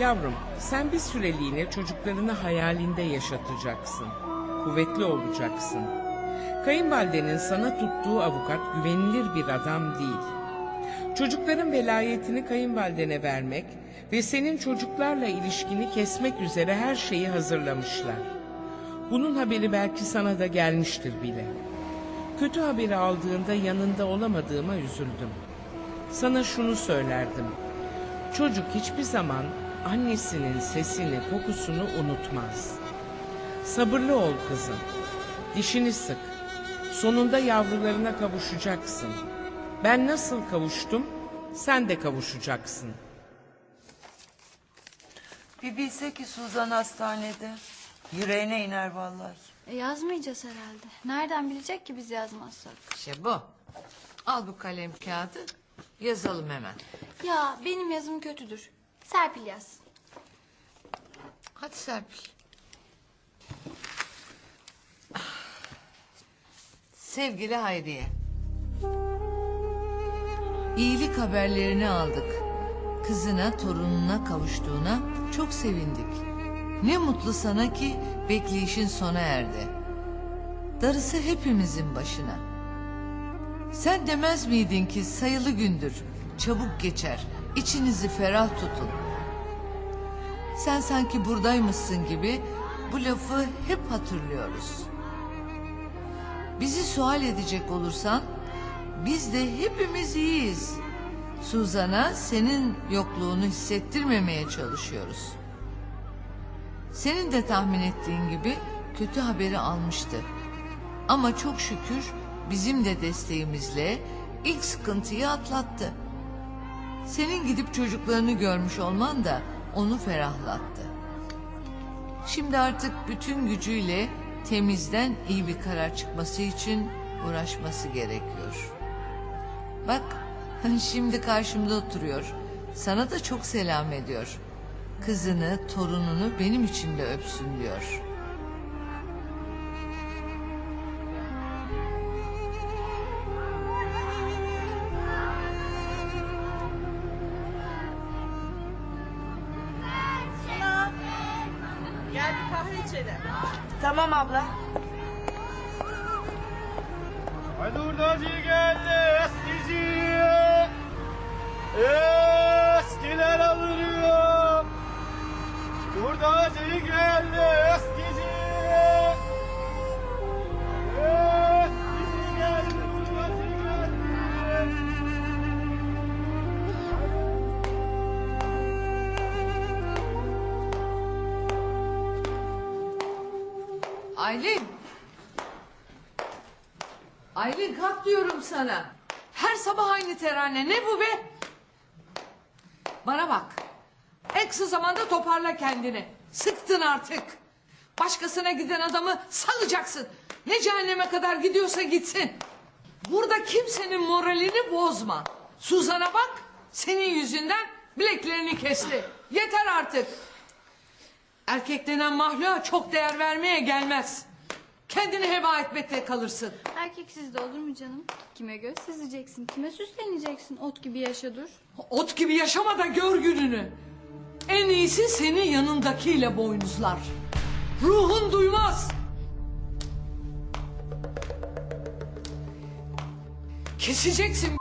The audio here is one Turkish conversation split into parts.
Yavrum sen bir süreliğine çocuklarını hayalinde yaşatacaksın. Kuvvetli olacaksın. Kayınvalidenin sana tuttuğu avukat güvenilir bir adam değil. Çocukların velayetini kayınvalidene vermek ve senin çocuklarla ilişkini kesmek üzere her şeyi hazırlamışlar. Bunun haberi belki sana da gelmiştir bile. Kötü haberi aldığında yanında olamadığıma üzüldüm. Sana şunu söylerdim. Çocuk hiçbir zaman annesinin sesini, kokusunu unutmaz. Sabırlı ol kızım. Dişini sık. Sonunda yavrularına kavuşacaksın. Ben nasıl kavuştum, sen de kavuşacaksın. Bir bilse ki Suzan hastanede. Yüreğine iner vallahi. E, yazmayacağız herhalde. Nereden bilecek ki biz yazmazsak? İşte bu. Al bu kalem kağıdı. Yazalım hemen. Ya benim yazım kötüdür. Serpil yazsın. Hadi Serpil. Sevgili Hayriye. İyilik haberlerini aldık. Kızına, torununa kavuştuğuna çok sevindik. Ne mutlu sana ki bekleyişin sona erdi. Darısı hepimizin başına. Sen demez miydin ki sayılı gündür, çabuk geçer, içinizi ferah tutun. Sen sanki buradaymışsın gibi bu lafı hep hatırlıyoruz. Bizi sual edecek olursan biz de hepimiz iyiyiz. Suzan'a senin yokluğunu hissettirmemeye çalışıyoruz. Senin de tahmin ettiğin gibi kötü haberi almıştı. Ama çok şükür bizim de desteğimizle ilk sıkıntıyı atlattı. Senin gidip çocuklarını görmüş olman da onu ferahlattı. Şimdi artık bütün gücüyle temizden iyi bir karar çıkması için uğraşması gerekiyor. Bak şimdi karşımda oturuyor. Sana da çok selam ediyor. Kızını, torununu benim için de öpsün diyor. Tamam abla. Haydi hurdacı geldi eskici. Eskiler alırıyor. Hurdacı geldi Aylin. Aylin kalk diyorum sana. Her sabah aynı terane. Ne bu be? Bana bak. En zamanda toparla kendini. Sıktın artık. Başkasına giden adamı salacaksın. Ne cehenneme kadar gidiyorsa gitsin. Burada kimsenin moralini bozma. Suzan'a bak. Senin yüzünden bileklerini kesti. Yeter artık. Erkek denen mahluğa çok değer vermeye gelmez. Kendini heba etmekte kalırsın. Erkeksiz de olur mu canım? Kime göz süzeceksin, kime süsleneceksin? Ot gibi yaşa dur. Ot gibi yaşama da gör gününü. En iyisi seni yanındakiyle boynuzlar. Ruhun duymaz. Keseceksin.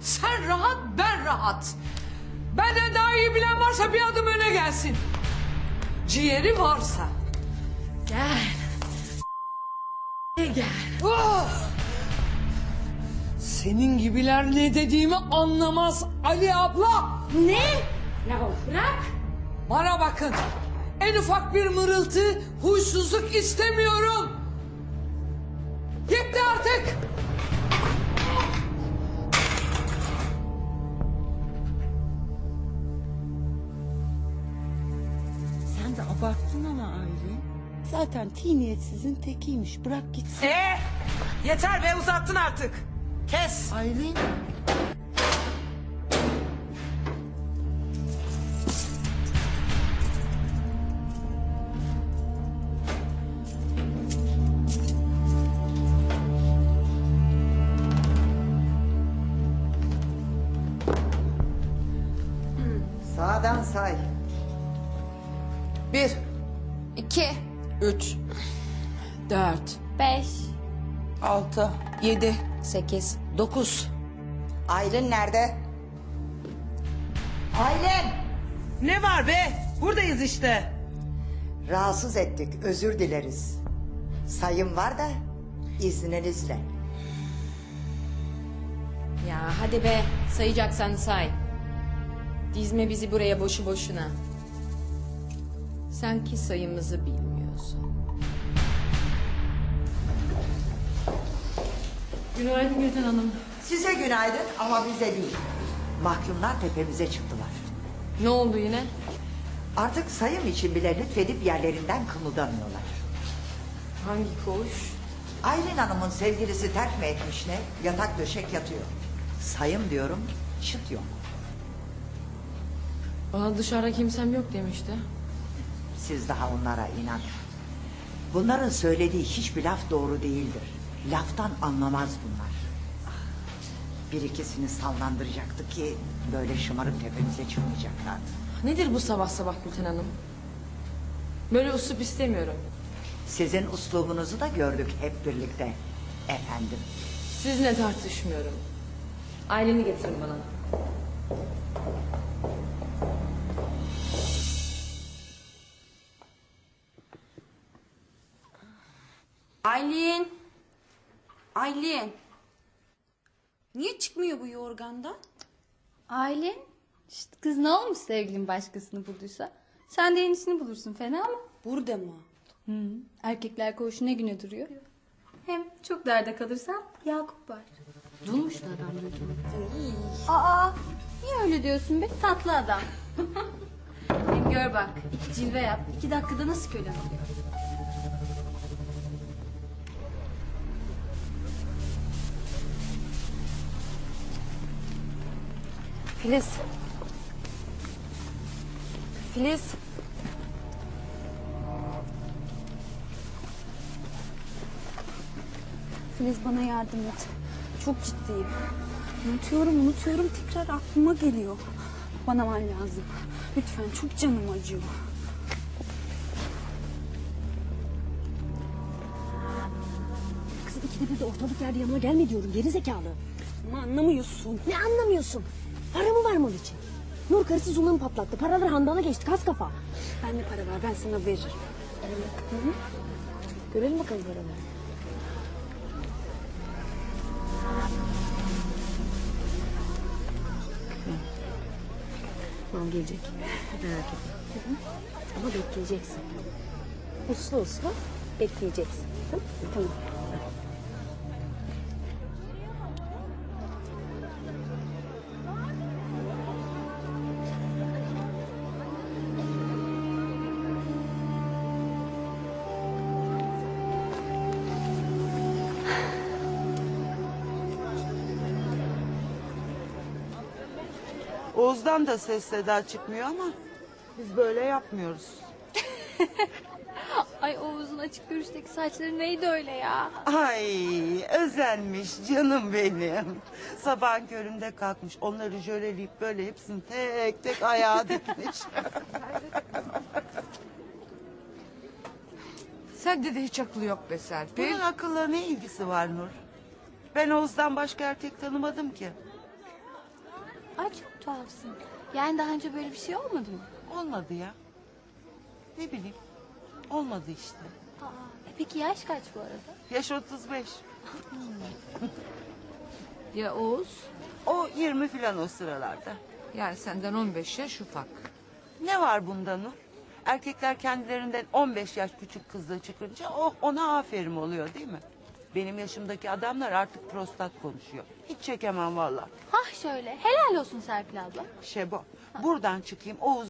Sen rahat ben rahat. Benden daha iyi bilen varsa bir adım öne gelsin. Ciğeri varsa. Gel. Gel. Oh! Senin gibiler ne dediğimi anlamaz Ali abla. Ne? Ya bırak. Bana bakın. En ufak bir mırıltı, huysuzluk istemiyorum. Yetti artık. Abarttın ama Aylin. Zaten tiniyetsizin tekiymiş. Bırak gitsin. Ee, yeter be uzattın artık. Kes. Aylin. Sağdan say. Bir, İki. üç, dört, Beş. altı, yedi, Sekiz. dokuz. Aylin nerede? Aylin! Ne var be? Buradayız işte. Rahatsız ettik, özür dileriz. Sayım var da izninizle. Ya hadi be sayacaksan say. Dizme bizi buraya boşu boşuna. Sanki sayımızı bilmiyorsun. Günaydın Gülten Hanım. Size günaydın ama bize değil. Mahkumlar tepemize çıktılar. Ne oldu yine? Artık sayım için bile lütfedip yerlerinden kımıldamıyorlar. Hangi koğuş? Aylin Hanım'ın sevgilisi terk mi etmiş ne? Yatak döşek yatıyor. Sayım diyorum, çıt yok. Bana dışarıda kimsem yok demişti. Siz daha onlara inanın. Bunların söylediği hiçbir laf doğru değildir. Laftan anlamaz bunlar. Bir ikisini sallandıracaktı ki böyle şımarıp tepemize çıkmayacaklardı. Nedir bu sabah sabah Gülten Hanım? Böyle usup istemiyorum. Sizin uslubunuzu da gördük hep birlikte efendim. Sizinle tartışmıyorum. Aileni getirin bana. Aylin. Niye çıkmıyor bu yorgandan? Aylin. Şşt, kız ne olmuş sevgilin başkasını bulduysa? Sen de yenisini bulursun fena mı? Burada mı? Hı. Erkekler koğuşu ne güne duruyor? Hem çok derde kalırsan Yakup var. Durmuş da adam. Aa, niye öyle diyorsun be? Tatlı adam. Hem gör bak, iki cilve yap, iki dakikada nasıl kölen oluyor? Filiz. Filiz. Filiz bana yardım et. Çok ciddiyim. Unutuyorum unutuyorum tekrar aklıma geliyor. Bana var lazım. Lütfen çok canım acıyor. Kızım ikide bir de ortalık yerde yanıma gelme diyorum geri zekalı. Ama anlamıyorsun. Ne anlamıyorsun? Para mı var mal için? Nur karısı Zula'nı patlattı. Paralar handana geçti kas kafa. Bende para var ben sana veririm. Görelim bakalım paraları. Tamam gelecek. Merak etme. Ama bekleyeceksin. Uslu uslu bekleyeceksin. Tamam Tamam. Oğuz'dan da ses seda çıkmıyor ama biz böyle yapmıyoruz. Ay Oğuz'un açık görüşteki saçları neydi öyle ya? Ay özenmiş canım benim. Sabahın köründe kalkmış onları jöleleyip böyle hepsini tek tek ayağa dikmiş. Sende de hiç aklı yok be Serpil. Bunun akılla ne ilgisi var Nur? Ben Oğuz'dan başka erkek tanımadım ki. Ay çok tuhafsın. Yani daha önce böyle bir şey olmadı mı? Olmadı ya. Ne bileyim. Olmadı işte. Aa, e peki yaş kaç bu arada? Yaş 35. Ya Oğuz? O 20 filan o sıralarda. Yani senden 15 yaş ufak. Ne var bunda Nur? Erkekler kendilerinden 15 yaş küçük kızla çıkınca o ona aferin oluyor değil mi? Benim yaşımdaki adamlar artık prostat konuşuyor. Hiç çekemem valla. Hah şöyle. Helal olsun Serpil abla. Şebo buradan çıkayım Oğuz